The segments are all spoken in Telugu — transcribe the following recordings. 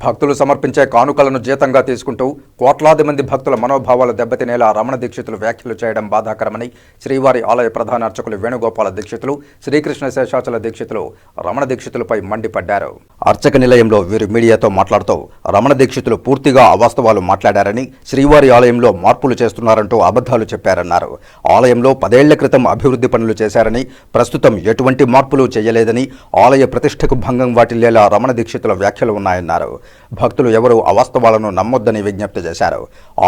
భక్తులు సమర్పించే కానుకలను జీతంగా తీసుకుంటూ కోట్లాది మంది భక్తుల మనోభావాలు దెబ్బతినేలా రమణ దీక్షితులు వ్యాఖ్యలు చేయడం బాధాకరమని శ్రీవారి ఆలయ ప్రధాన అర్చకులు వేణుగోపాల దీక్షితులు శ్రీకృష్ణ శేషాచల దీక్షితులు రమణ దీక్షితులపై మండిపడ్డారు. అర్చక నిలయంలో వీరు మీడియాతో మాట్లాడుతూ రమణ దీక్షితులు పూర్తిగా అవాస్తవాలు మాట్లాడారని శ్రీవారి ఆలయంలో మార్పులు చేస్తున్నారంటూ అబద్ధాలు చెప్పారన్నారు. ఆలయంలో పదేళ్ళ క్రితం అభివృద్ధి పనులు చేశారని ప్రస్తుతం ఎటువంటి మార్పులు చేయలేదని ఆలయ ప్రతిష్టకు భంగం వాటిల్లేలా రమణ దీక్షితుల వ్యాఖ్యలు ఉన్నాయన్నారు. భక్తులు ఎవరూ అవాస్తవాలను నమ్మొద్దని విజ్ఞప్తి చేశారు.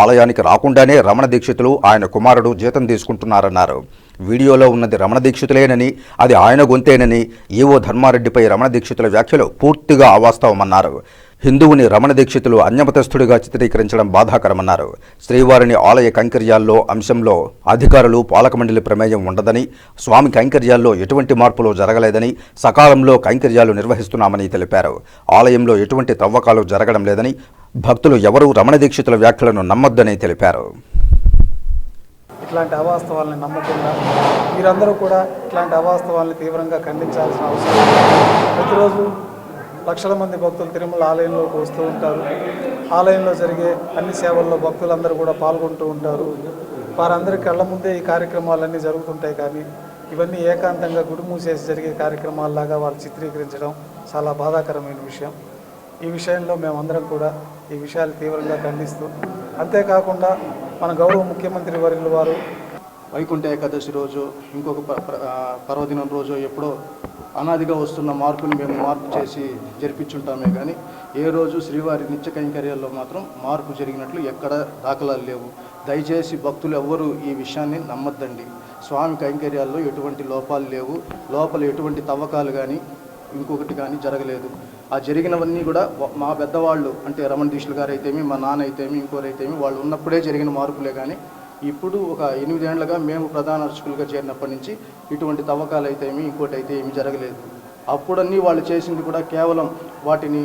ఆలయానికి రాకుండానే రమణ దీక్షితులు ఆయన కుమారుడు జీతం తీసుకుంటున్నారన్నారు. వీడియోలో ఉన్నది రమణ దీక్షితులేనని అది ఆయన గొంతేనని ఈవో ధర్మారెడ్డిపై రమణ దీక్షితుల వ్యాఖ్యలు పూర్తిగా అవాస్తవమన్నారు. హిందువుని రమణ దీక్షితులు అన్యమతస్థుడిగా చిత్రీకరించడం బాధాకరమన్నారు. శ్రీవారిని ఆలయ కైంకర్యాల్లో అంశంలో అధికారులు పాలకమండలి ప్రమేయం ఉండదని స్వామి కైంకర్యాల్లో ఎటువంటి మార్పులు జరగలేదని సకాలంలో కైంకర్యాలు నిర్వహిస్తున్నామని తెలిపారు. ఆలయంలో ఎటువంటి తవ్వకాలు జరగడం లేదని భక్తులు ఎవరూ రమణ దీక్షితుల వ్యాఖ్యలను నమ్మొద్దని తెలిపారు. ఇట్లాంటి అవాస్తవాల్ని నమ్మకుండా మీరందరూ కూడా ఇట్లాంటి అవాస్తవాల్ని తీవ్రంగా ఖండించాల్సిన అవసరం ప్రతిరోజు లక్షల మంది భక్తులు తిరుమల ఆలయంలోకి వస్తూ ఉంటారు. ఆలయంలో జరిగే అన్ని సేవల్లో భక్తులందరూ కూడా పాల్గొంటూ ఉంటారు. వారందరి కళ్ళ ముందే ఈ కార్యక్రమాలన్నీ జరుగుతుంటాయి కానీ ఇవన్నీ ఏకాంతంగా గుడి మూసేసి జరిగే కార్యక్రమాల్లాగా వాళ్ళు చిత్రీకరించడం చాలా బాధాకరమైన విషయం. ఈ విషయంలో మేమందరం కూడా ఈ విషయాలు తీవ్రంగా ఖండిస్తూ అంతేకాకుండా మన గౌరవ ముఖ్యమంత్రి వర్యుల వారు వైకుంఠ ఏకాదశి రోజు ఇంకొక ప- పర్వదినం రోజు ఎప్పుడో అనాదిగా వస్తున్న మార్పుని మేము మార్పు చేసి జరిపించుంటామే కానీ ఏ రోజు శ్రీవారి నిత్య కైంకర్యాల్లో మాత్రం మార్పు జరిగినట్లు ఎక్కడ దాఖలాలు లేవు. దయచేసి భక్తులు ఎవ్వరూ ఈ విషయాన్ని నమ్మద్దండి. స్వామి కైంకర్యాల్లో ఎటువంటి లోపాలు లేవు. లోపల ఎటువంటి తవ్వకాలు కానీ ఇంకొకటి కానీ జరగలేదు. ఆ జరిగినవన్నీ కూడా మా పెద్దవాళ్ళు అంటే రమణ దీక్షలు గారు అయితేమి మా నాన్న అయితేమి ఇంకోరైతేమి వాళ్ళు ఉన్నప్పుడే జరిగిన మార్పులే కానీ ఇప్పుడు ఒక ఎనిమిదేళ్ళుగా మేము ప్రధాన అర్చకులుగా చేరినప్పటి నుంచి ఇటువంటి తవ్వకాలు అయితేమి ఇంకోటి అయితే ఏమి జరగలేదు. అప్పుడన్నీ వాళ్ళు చేసింది కూడా కేవలం వాటిని